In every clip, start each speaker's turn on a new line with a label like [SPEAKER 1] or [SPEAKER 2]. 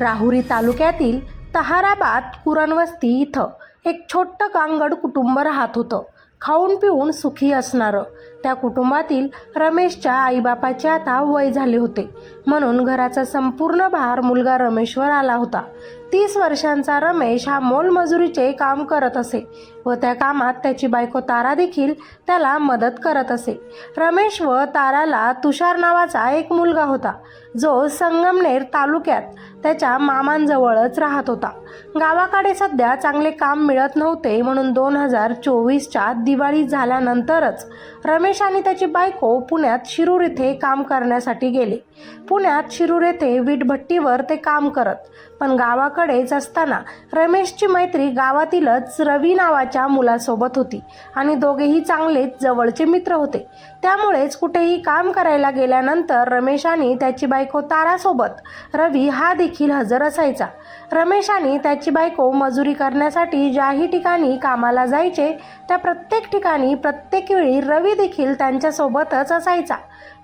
[SPEAKER 1] राहुरी तालुक्यातील तहाराबाद कुरणवस्ती इथं एक छोटं कांगड कुटुंब राहत होतं. खाऊन पिऊन सुखी असणारं. त्या कुटुंबातील रमेशच्या आईबापाचे आता वय झाले होते. म्हणून घराचा संपूर्ण भार मुलगा रमेशवर आला होता. तीस वर्षांचा रमेश हा मोलमजुरीचे काम करत असे व त्या कामात त्याची बायको तारा देखील त्याला मदत करत असे. रमेश व ताराला तुषार नावाचा एक मुलगा होता. जो संगमनेर तालुक्यात त्याच्या मामांजवळच राहत होता. गावाकडे सध्या चांगले काम मिळत नव्हते म्हणून दोन हजार चोवीसच्या दिवाळी झाल्यानंतरच रमेश आणि त्याची बायको पुण्यात शिरूर येथे काम करण्यासाठी गेले. पुण्यात शिरूर येथे वीटभट्टीवर ते काम करत पण गावाकडेच असताना रमेशची मैत्री गावातीलच रवी नावाच्या मुलासोबत होती आणि दोघेही चांगलेच जवळचे मित्र होते. त्यामुळेच कुठेही काम करायला गेल्यानंतर रमेश आणि त्याची बायको तारासोबत रवी हा देखील हजर असायचा. रमेश आणि त्याची बायको मजुरी करण्यासाठी ज्याही ठिकाणी कामाला जायचे त्या प्रत्येक ठिकाणी प्रत्येक वेळी रवी देखील त्यांच्यासोबतच असायचा.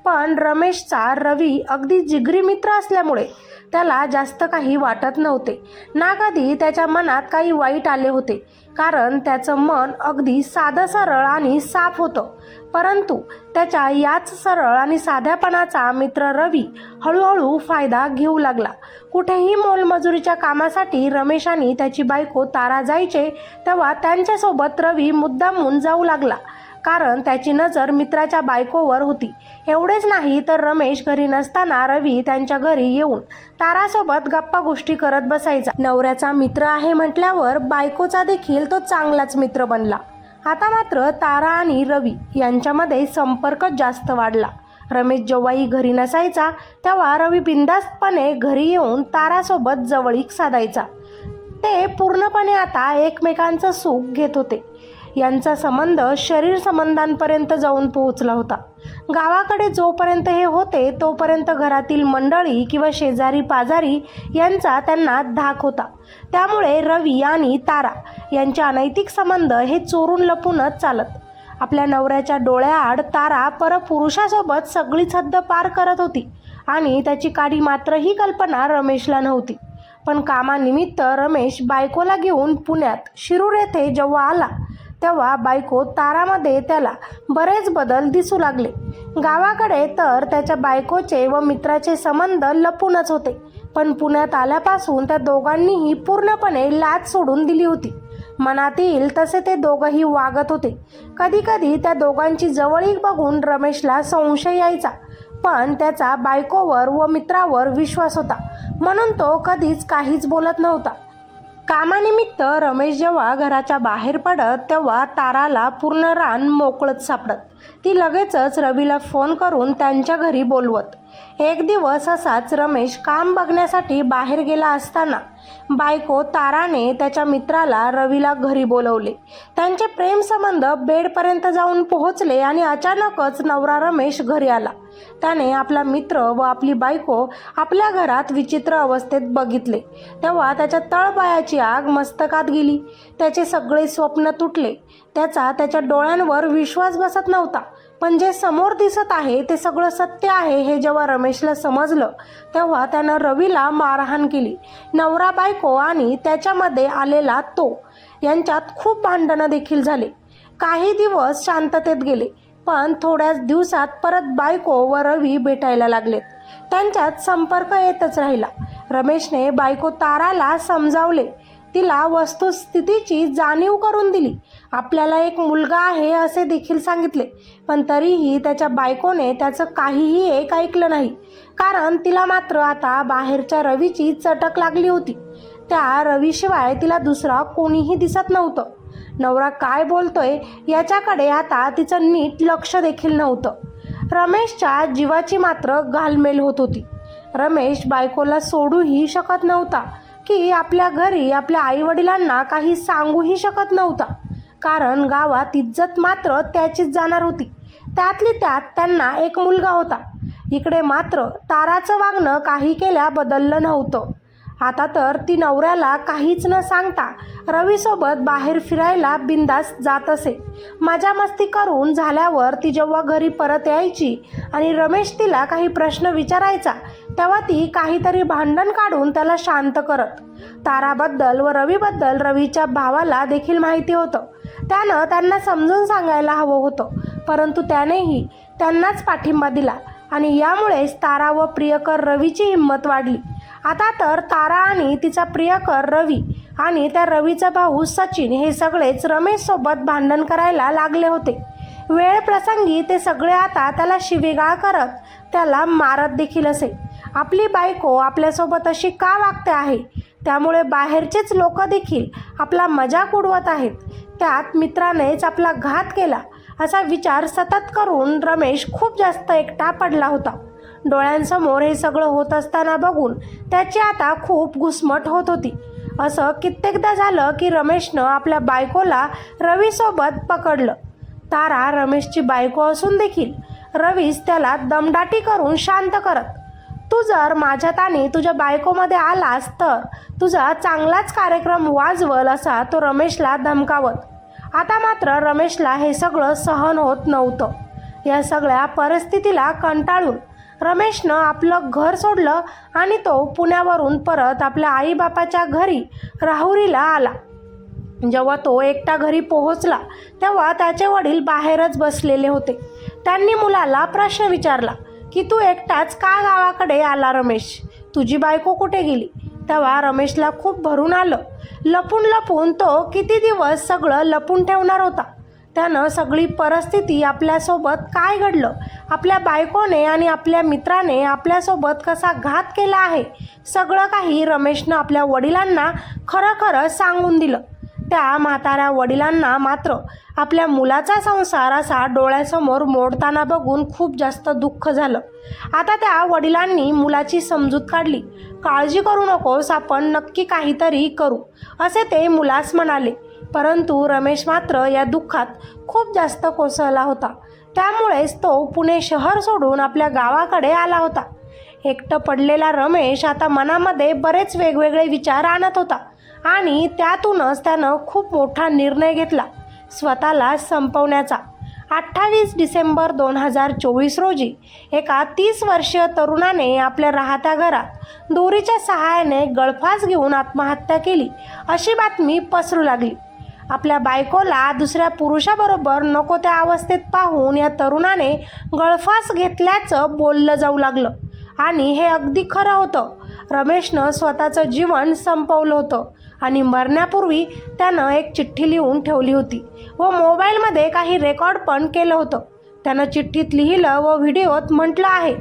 [SPEAKER 1] पण रमेशचा रवी अगदी जिगरी मित्र असल्यामुळे त्याला जास्त काही वाटत नव्हते. ना कधी त्याच्या मनात काही वाईट आले होते कारण त्याचं मन अगदी साधं सरळ आणि साफ होतं. परंतु त्याच्या याच सरळ आणि साध्यापणाचा मित्र रवी हळूहळू फायदा घेऊ लागला. कुठेही मोलमजुरीच्या कामासाठी रमेश आणि त्याची बायको तारा जायचे तेव्हा त्यांच्यासोबत रवी मुद्दामून जाऊ लागला. कारण त्याची नजर मित्राच्या बायकोवर होती. एवढेच नाही तर रमेश घरी नसताना रवी त्यांच्या घरी येऊन तारासोबत गप्पा गोष्टी करत बसायचा. नवऱ्याचा मित्र आहे म्हटल्यावर बायकोचा देखील तो चांगलाच मित्र बनला. आता मात्र तारा आणि रवी यांच्यामध्ये संपर्क जास्त वाढला. रमेश जेव्हाही घरी नसायचा तेव्हा रवी बिंदास्तपणे घरी येऊन तारासोबत जवळीक साधायचा. ते पूर्णपणे आता एकमेकांचं सुख घेत होते. यांचा संबंध शरीर संबंधांपर्यंत जाऊन पोहोचला होता. गावाकडे जोपर्यंत हे होते तोपर्यंत घरातील मंडळी किंवा शेजारी पाजारी यांचा त्यांना धाक होता. त्यामुळे रवी आणि तारा यांचे अनैतिक संबंध हे चोरून लपूनच चालत. आपल्या नवऱ्याच्या डोळ्याआड तारा परपुरुषासोबत सगळीच हद्द पार करत होती आणि त्याची काडी मात्र ही कल्पना रमेशला नव्हती. पण कामानिमित्त रमेश बायकोला घेऊन पुण्यात शिरूर येथे जेव्हा आला तेव्हा बायको तारामध्ये त्याला बरेच बदल दिसू लागले. गावाकडे तर त्याच्या बायकोचे व मित्राचे संबंध लपूनच होते. पण पुण्यात आल्यापासून त्या दोघांनीही पूर्णपणे लाच सोडून दिली होती. मनातील तसे ते दोघंही वागत होते. कधीकधी त्या दोघांची जवळीक बघून रमेशला संशय यायचा. पण त्याचा बायकोवर व मित्रावर विश्वास होता. म्हणून तो कधीच काहीच बोलत नव्हता. कामानिमित्त रमेश जेव्हा घराच्या बाहेर पडत तेव्हा ताराला पूर्ण रान मोकळत सापडत. ती लगेचच रवीला फोन करून त्यांच्या घरी बोलवत. एक दिवस असाच रमेश काम बघण्यासाठी बाहेर गेला असताना बायको ताराने त्याच्या मित्राला रवीला घरी बोलवले. त्यांचे प्रेमसंबंध बेडपर्यंत जाऊन पोहोचले आणि अचानकच नवरा रमेश घरी आला. त्याने आपला मित्र व आपली बायको आपल्या घरात विचित्र अवस्थेत बघितले. तेव्हा त्याच्या तळपायाची आग मस्तकात गेली. त्याचे सगळे स्वप्न तुटले. त्याचा त्याच्या डोळ्यांवर विश्वास बसत नव्हता. पण जे समोर दिसत आहे ते सगळं सत्य आहे हे जेव्हा रमेशला समजलं तेव्हा त्यानं रवीला मारहाण केली. नवरा बायको आणि त्याच्यामध्ये आलेला तो. यांच्यात खूप भांडणं देखील झाले. काही दिवस शांततेत गेले. पण थोड्याच दिवसात परत बायको व रवी भेटायला लागलेत त्यांच्यात संपर्क येतच राहिला. रमेशने बायको ताराला समजावले. तिला वस्तुस्थितीची जाणीव करून दिली. आपल्याला एक मुलगा आहे असे देखील सांगितले पण तरीही त्याच्या बायकोने त्याचं काहीही एक ऐकलं नाही. कारण तिला मात्र आता बाहेरच्या रवीची चटक लागली होती. त्या रवीशिवाय तिला दुसरा कोणीही दिसत नव्हतं. नवरा काय बोलतोय याच्याकडे आता तिचं नीट लक्ष देखील नव्हतं. रमेशच्या जीवाची मात्र घालमेल होत होती. रमेश बायकोला सोडूही शकत नव्हता की आपल्या घरी आपल्या आईवडिलांना काही सांगूही शकत नव्हता. कारण गावात इज्जत मात्र त्याचीच जाणार होती. त्यातली त्यात त्यांना एक मुलगा होता. इकडे मात्र ताराचं वागणं काही केल्या बदललं नव्हतं. आता तर ती नवऱ्याला काहीच न सांगता रवीसोबत बाहेर फिरायला बिंदास जात असे. माझ्या मस्ती करून झाल्यावर ती जेव्हा घरी परत यायची आणि रमेश तिला काही प्रश्न विचारायचा तेव्हा ती काहीतरी भांडण काढून त्याला शांत करत. ताराबद्दल व रवीबद्दल रवीच्या भावाला देखील माहिती होतं. त्यानं त्यांना समजून सांगायला हवं होतं परंतु त्यानेही त्यांनाच पाठिंबा दिला आणि यामुळेच तारा व प्रियकर रवीची हिंमत वाढली. आता तर तारा आणि तिचा प्रियकर रवी आणि त्या रवीचा भाऊ सचिन हे सगळेच रमेशसोबत भांडण करायला लागले होते. वेळ प्रसंगी ते सगळे आता त्याला शिवीगाळ करत त्याला मारत देखील असे. आपली बायको आपल्यासोबत अशी का वागते आहे? त्यामुळे बाहेरचेच लोक देखील आपला मजाक उडवत आहेत. त्यात मित्रानेच आपला घात केला. असा विचार सतत करून रमेश खूप जास्त एकटा पडला होता. डोळ्यांसमोर हे सगळं होत असताना बघून त्याची आता खूप घुसमट होत होती. असं कित्येकदा झालं की रमेशनं आपल्या बायकोला रवीसोबत पकडलं. तारा रमेशची बायको असून देखील रवीस त्याला दमदाटी करून शांत करत तू जर माझ्या आणि तुझ्या बायकोमध्ये आलास तर तुझा चांगलाच कार्यक्रम वाजवल असा तो रमेशला धमकावत. आता मात्र रमेशला हे सगळं सहन होत नव्हतं. या सगळ्या परिस्थितीला कंटाळून रमेशनं आपलं घर सोडलं आणि तो पुण्यावरून परत आपल्या आईबापाच्या घरी राहुरीला आला. जेव्हा तो एकटा घरी पोहोचला तेव्हा त्याचे वडील बाहेरच बसलेले होते. त्यांनी मुलाला प्रश्न विचारला की तू एकटाच का गावाकडे आला रमेश? तुझी बायको कुठे गेली? तेव्हा रमेशला खूप भरून आलं. लपून लपून तो किती दिवस सगळं लपून ठेवणार होता? त्यानं सगळी परिस्थिती आपल्यासोबत काय घडलं? आपल्या बायकोने आणि आपल्या मित्राने आपल्यासोबत कसा घात केला आहे? सगळं काही रमेशनं आपल्या वडिलांना खरं खरं सांगून दिलं. त्या म्हाताऱ्या वडिलांना मात्र आपल्या मुलाचा संसार असा डोळ्यासमोर मोडताना बघून खूप जास्त दुःख झालं. आता त्या वडिलांनी मुलाची समजूत काढली. काळजी करू नकोस आपण नक्की काहीतरी करू असे ते मुलास म्हणाले. परंतु रमेश मात्र या दुःखात खूप जास्त कोसळला होता. त्यामुळेच तो पुणे शहर सोडून आपल्या गावाकडे आला होता. एकटं पडलेला रमेश आता मनामध्ये बरेच वेगवेगळे विचार आणत होता आणि त्यातूनच त्यानं खूप मोठा निर्णय घेतला स्वतःला संपवण्याचा. अठ्ठावीस डिसेंबर दोन हजार चोवीस रोजी एका तीस वर्षीय तरुणाने आपल्या राहत्या घरात दोरीच्या सहाय्याने गळफास घेऊन आत्महत्या केली अशी बातमी पसरू लागली. आपल्या बायकोला दुसऱ्या पुरुषाबरोबर नको त्या अवस्थेत पाहून या तरुणाने गळफास घेतल्याचं बोललं जाऊ लागलं. आणि हे अगदी खरं होतं. रमेशनं स्वतःचं जीवन संपवलं होतं आणि मरण्यापूर्वी त्यानं एक चिठ्ठी लिहून ठेवली होती व मोबाईलमध्ये काही रेकॉर्ड पण केलं होतं. त्यानं चिठ्ठीत लिहिलं व व्हिडिओत म्हटलं आहे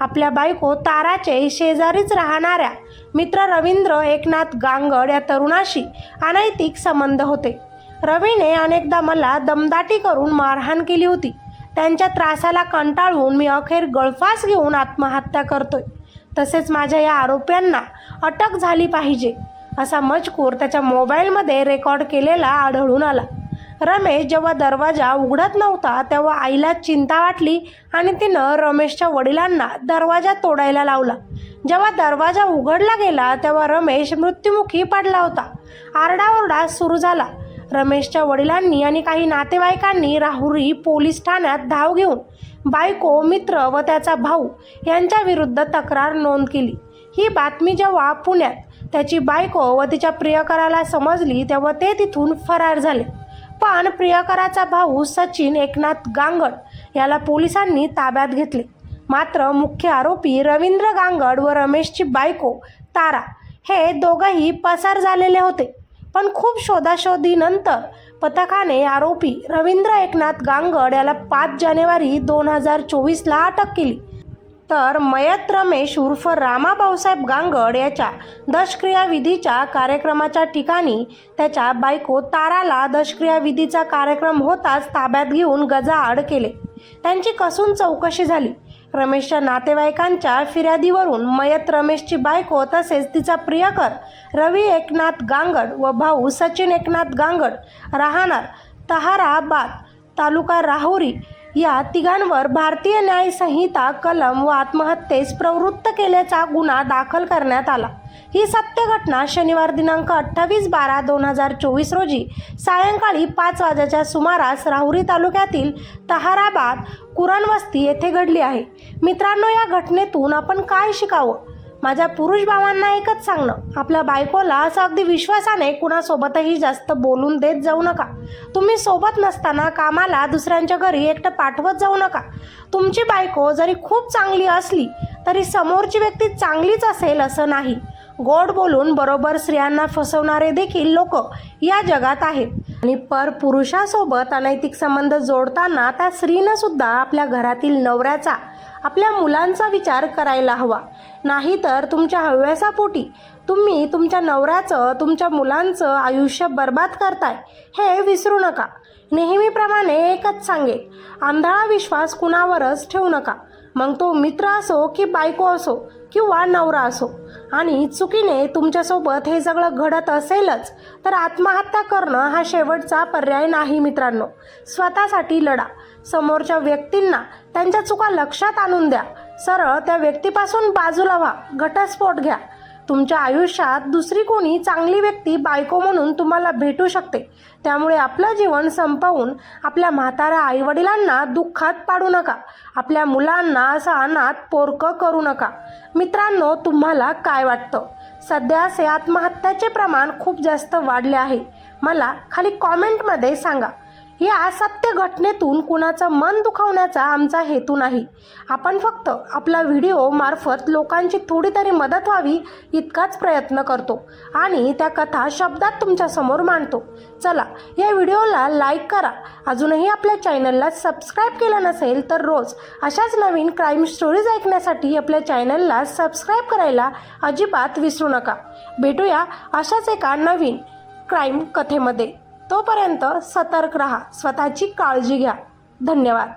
[SPEAKER 1] आपल्या बायको ताराचे शेजारीच राहणाऱ्या मित्र रवींद्र एकनाथ गांगड या तरुणाशी अनैतिक संबंध होते. रवीने अनेकदा मला दमदाटी करून मारहाण केली होती. त्यांच्या त्रासाला कंटाळून मी अखेर गळफास घेऊन आत्महत्या करतोय. तसेच माझ्या या आरोप्यांना अटक झाली पाहिजे असा मजकूर त्याच्या मोबाईलमध्ये रेकॉर्ड केलेला आढळून आला. रमेश जेव्हा दरवाजा उघडत नव्हता तेव्हा आईला चिंता वाटली आणि तिनं रमेशच्या वडिलांना दरवाजा तोडायला लावला. जेव्हा दरवाजा उघडला गेला तेव्हा रमेश मृत्युमुखी पडला होता. आरडाओरडा सुरू झाला. रमेशच्या वडिलांनी आणि काही नातेवाईकांनी राहुरी पोलीस ठाण्यात धाव घेऊन बायको मित्र व त्याचा भाऊ यांच्या विरुद्ध तक्रार नोंद केली. ही बातमी जेव्हा पुण्यात त्याची बायको व तिच्या प्रियकराला समजली तेव्हा ते तिथून फरार झाले. पण प्रियकराचा भाऊ सचिन एकनाथ गांगड याला पोलिसांनी ताब्यात घेतले. मात्र मुख्य आरोपी रवींद्र गांगड व रमेशची बायको तारा हे दोघंही पसार झालेले होते. पण खूप शोधाशोधीनंतर पथकाने आरोपी रवींद्र एकनाथ गांगड याला पाच जानेवारी दोन हजार चोवीसला अटक केली. तर मयत रमेश उर्फ रामा भाऊसाहेब गांगड याच्या दशक्रियाविधीच्या कार्यक्रमाच्या ठिकाणी त्याच्या बायको ताराला दशक्रियाविधीचा कार्यक्रम होताच ताब्यात घेऊन गजाआड केले. त्यांची कसून चौकशी झाली. रमेशच्या नातेवाईकांच्या फिर्यादीवरून मयत रमेशची बायको तसेच तिचा प्रियकर रवी एकनाथ गांगड व भाऊ सचिन एकनाथ गांगड राहणार तहाराबाद तालुका राहुरी या तिघांवर भारतीय न्याय संहिता कलम व आत्महत्येस प्रवृत्त केल्याचा गुन्हा दाखल करण्यात आला. ही सत्य घटना शनिवार दिनांक अठ्ठावीस बारा दोन हजार चोवीस रोजी सायंकाळी पाच वाजेच्या सुमारास राहुरी तालुक्यातील तहाराबाद कुरणवस्ती येथे घडली आहे. मित्रांनो या घटनेतून आपण काय शिकावं? माझ्या पुरुष भावांना एकच सांगणं. आपल्या बायकोला असं अगदी विश्वासाने कुणासोबतही जास्त बोलून देत जाऊ नका. तुम्ही सोबत नसताना कामाला दुसऱ्यांच्या घरी एकटं पाठवत जाऊ नका. तुमची बायको जरी खूप चांगली असली तरी समोरची व्यक्ती चांगलीच असेल असं नाही. गोड बोलून बरोबर स्त्रियांना फसवणारे देखील लोक या जगात आहेत. आणि पर पुरुषासोबत अनैतिक संबंध जोडताना त्या स्त्रीनं सुद्धा आपल्या घरातील नवऱ्याचा आपल्या मुलांचा विचार करायला हवा. नाहीतर तुमच्या हव्यासापोटी तुम्ही तुमच्या नवऱ्याचं तुमच्या मुलांचं आयुष्य बर्बाद करताय हे विसरू नका. नेहमीप्रमाणे एकच सांगेल आंधळा विश्वास कुणावरच ठेवू नका. मग तो मित्र असो की बायको असो किंवा नवरा असो. आणि चुकीने तुमच्यासोबत हे सगळं घडत असेलच तर आत्महत्या करणं हा शेवटचा पर्याय नाही मित्रांनो. स्वतःसाठी लढा. समोरच्या व्यक्तींना त्यांच्या चुका लक्षात आणून द्या. सरळ त्या व्यक्तीपासून बाजूला व्हा. घटस्फोट घ्या. तुमच्या आयुष्यात दुसरी कोणी चांगली व्यक्ती बायको म्हणून तुम्हाला भेटू शकते. त्यामुळे आपलं जीवन संपवून आपल्या म्हाताऱ्या आईवडिलांना दुःखात पाडू नका. आपल्या मुलांना असं अनाथ पोरकं करू नका. मित्रांनो तुम्हाला काय वाटतं? सध्या असे आत्महत्याचे प्रमाण खूप जास्त वाढले आहे. मला खाली कॉमेंटमध्ये सांगा. या सत्य घटनेतून कुणाचं मन दुखावण्याचा आमचा हेतू नाही. आपण फक्त आपला व्हिडिओ मार्फत लोकांची थोडी तरी मदत व्हावी इतकाच प्रयत्न करतो आणि त्या कथा शब्दात तुमच्यासमोर मांडतो. चला या व्हिडिओला लाईक करा. अजूनही आपल्या चॅनलला सबस्क्राईब केलं नसेल तर रोज अशाच नवीन क्राईम स्टोरीज ऐकण्यासाठी आपल्या चॅनलला सबस्क्राईब करायला अजिबात विसरू नका. भेटूया अशाच एका नवीन क्राईम कथेमध्ये. तोपर्यंत सतर्क रहा स्वतःची काळजी घ्या. धन्यवाद.